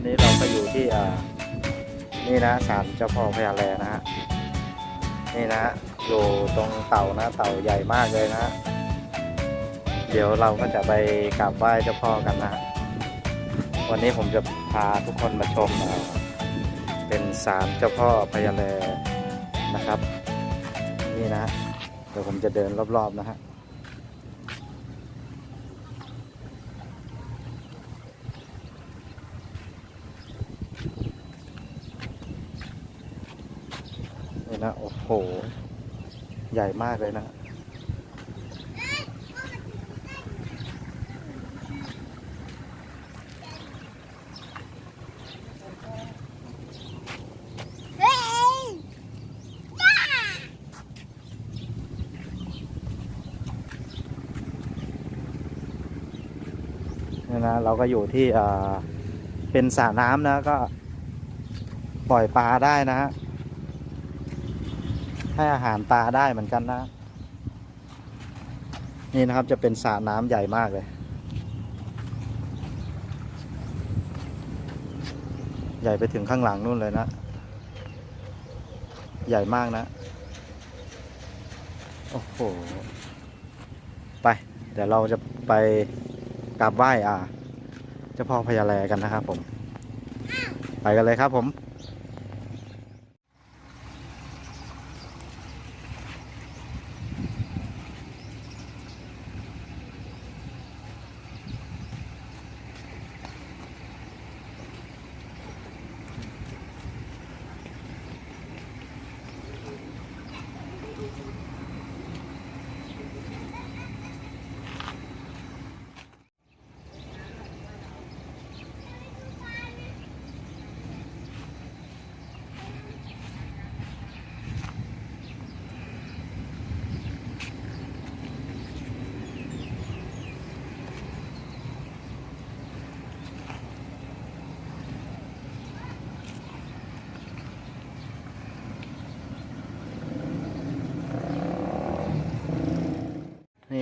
วันนี้เราก็อยู่ที่อ่านี่นะศาลเจ้าพ่อพญาแลนะฮะนี่นะอยู่ตรงเต่านะ เต่าใหญ่มากเลยนะเดี๋ยวเราก็จะไปกราบไหว้เจ้าพ่อกันนะวันนี้ผมจะพาทุกคนมาชมอ่าเป็นศาลเจ้าพ่อพญาแลนะครับ นี่นะเดี๋ยวผมจะเดินรอบๆนะฮะ นะ โอ้โห ใหญ่มากเลยนะเนี่นะเราก็อยู่ที่เป็นสระน้ำนะก็ปล่อยปลาได้นะฮะ ให้อาหารปลาได้เหมือนกันนะ นี่นะครับจะเป็นสระน้ำใหญ่มากเลย ใหญ่ไปถึงข้างหลังนู่นเลยนะ ใหญ่มากนะ โอ้โห ไป เดี๋ยวเราจะไปกราบไหว้อ่าเจ้าพ่อพญาแลกันนะครับผม ไปกันเลยครับผม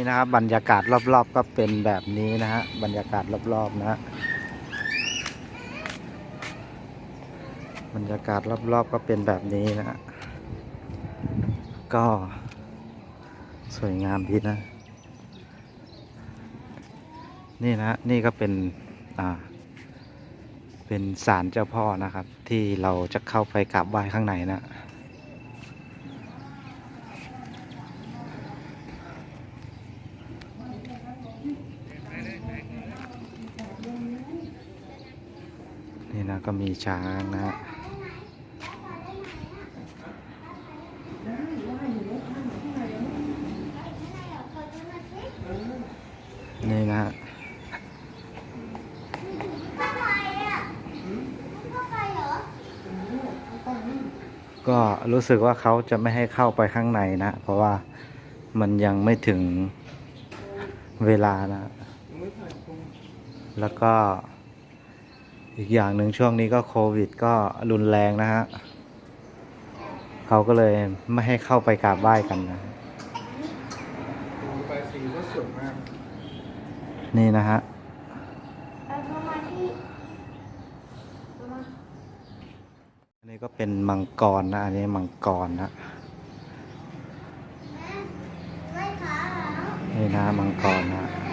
นี่นะครับ บรรยากาศรอบๆ ก็เป็นแบบนี้นะฮะบรรยากาศรอบๆนะฮะบรรยากาศรอบๆ ก็เป็นแบบนี้นะฮะก็สวยงามดีนะ นี่นะนี่ก็เป็นอ่าเป็นศาลเจ้าพ่อนะครับ ที่เราจะเข้าไปกราบไหว้ข้างในนะ ก็มีช้างนะฮะนี่นะฮะก็รู้สึกว่าเขาจะไม่ให้เข้าไปข้างในนะ เพราะว่ามันยังไม่ถึงเวลานะ แล้วก็ อีกอย่างหนึ่งช่วงนี้ก็โควิดก็รุนแรงนะฮะเขาก็เลยไม่ให้เข้าไปกราบไหว้กันนะไปสีก็สวยมาก นี่นะฮะไปเข้ามาที่เข้ามาอันนี้ก็เป็นมังกรนะ อันนี้มังกรนะนี่นะมังกรนะ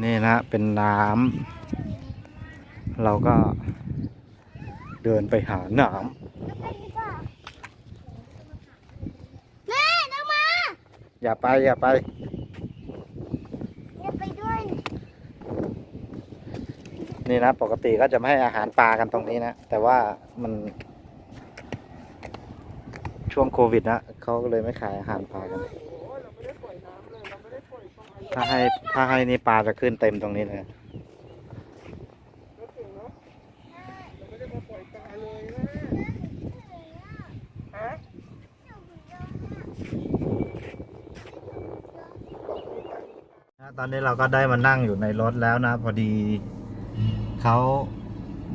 นี่นะเป็นน้ำเราก็เดินไปหาน้แม่ลงมาำอย่าไปอย่าไป อย่าไปด้วย นี่นะปกติก็จะไม่ให้อาหารปลากันตรงนี้นะ แต่ว่ามัน ช่วงโควิดนะเขาก็เลยไม่ขายอาหารปลากัน ถ้าให้ถ้าให้นี่ปลาจะขึ้นเต็มตรงนี้เลย ตอนนี้เราก็ได้มานั่งอยู่ในรถแล้วนะ พอดีเขา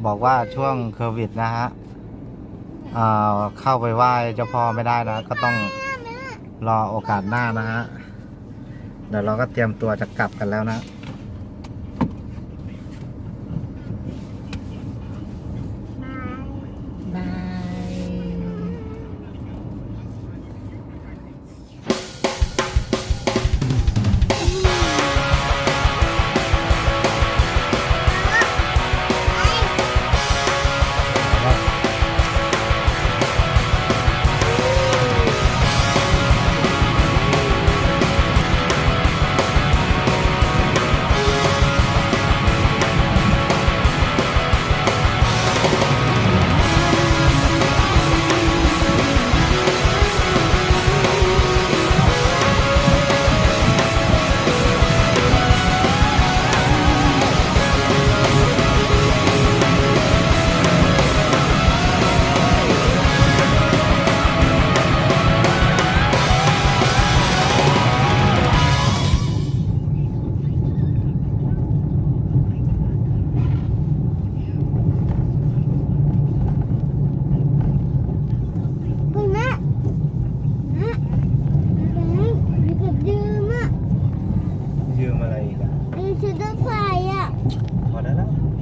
บอกว่าช่วงโควิดนะฮะเข้าไปไหว้เจ้าพ่อไม่ได้นะ ก็ต้องรอโอกาสหน้านะฮะ เดี๋ยวเราก็เตรียมตัวจะกลับกันแล้วนะ